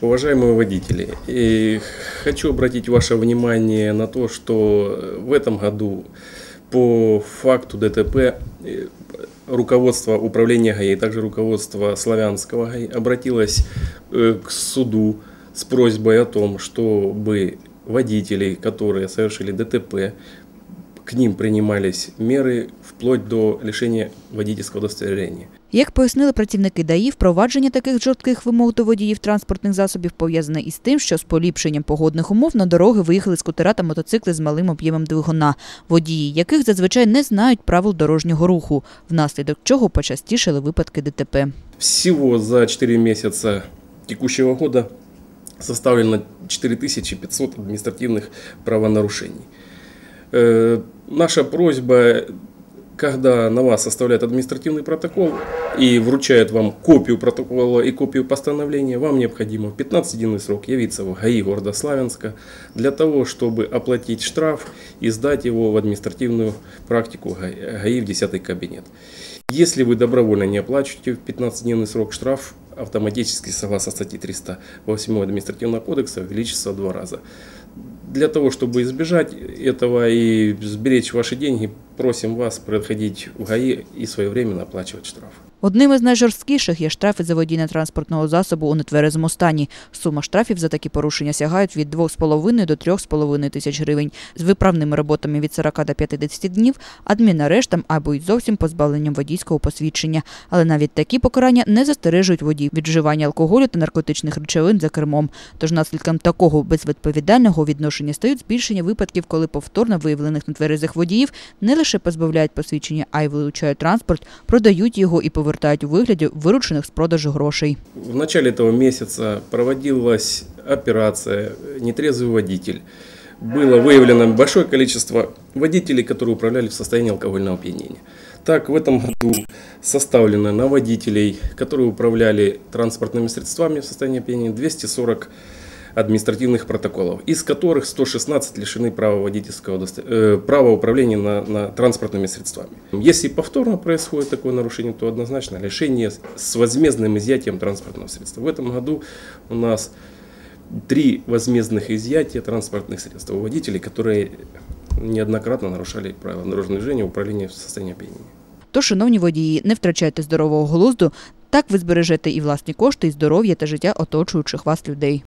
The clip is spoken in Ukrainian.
Уважаемые водители, и хочу обратить ваше внимание на то, что в этом году по факту ДТП э, руководство управления ГАИ, а также руководство Славянского ГАИ обратилось э, к суду с просьбой о том, чтобы водителей, которые совершили ДТП, к ним принимались меры вплоть до лишения водительского удостоверения. Як пояснили працівники ДАІ, впровадження таких жорстких вимог до водіїв транспортних засобів пов'язане із тим, що з поліпшенням погодних умов на дороги виїхали скутера та мотоцикли з малим об'ємом двигуна, водії яких зазвичай не знають правил дорожнього руху, внаслідок чого почастішили випадки ДТП. Всего за 4 месяца текущего года составлено 4500 административных правонарушений. Наша просьба, когда на вас составляют административный протокол и вручают вам копию протокола и копию постановления, вам необходимо в 15-дневный срок явиться в ГАИ города Славянска для того, чтобы оплатить штраф и сдать его в административную практику ГАИ в 10 кабинет. Если вы добровольно не оплачиваете в 15-дневный срок, штраф автоматически, согласно статье 308 административного кодекса, увеличится в два раза. Для того, чтобы избежать этого и сберечь ваши деньги, просим вас проходить в ГАИ и своевременно оплачивать штраф. Одним із найжорсткіших є штрафи за водіння транспортного засобу у нетверезому стані. Сума штрафів за такі порушення сягають від 2,5 до 3,5 тисяч гривень. З виправними роботами від 40 до 50 днів, адмінарештом або й зовсім позбавленням водійського посвідчення. Але навіть такі покарання не застережують водій від вживання алкоголю та наркотичних речовин за кермом. Тож наслідком такого безвідповідального відношення стають збільшення випадків, коли повторно виявлених нетверезих водіїв не лише позбавляють посвідчення, а й вилучають транспорт, продають його і повертають у вигляді виручених з продажу грошей. В начале этого месяца проводилась операция «Нетрезвый водитель». Было выявлено большое количество водителей, которые управляли в состоянии алкогольного опьянения. Так, в этом году составлено на водителей, которые управляли транспортными средствами в состоянии опьянения, 240 административных протоколов, из которых 116 лишены права водительского удосто- э, права управления на, на транспортными средствами. Если повторно происходит такое нарушение, то однозначно лишение с- с возмездным изъятием транспортного средства. В этом году у нас три возмездных изъятия транспортных средств у водителей, которые неоднократно нарушали правила дорожного движения управления в состоянии опьянения. Тож, шановні водії, не втрачайте здорового глузду. Так ви збережете і власні кошти, і здоров'я та життя оточуючих вас людей.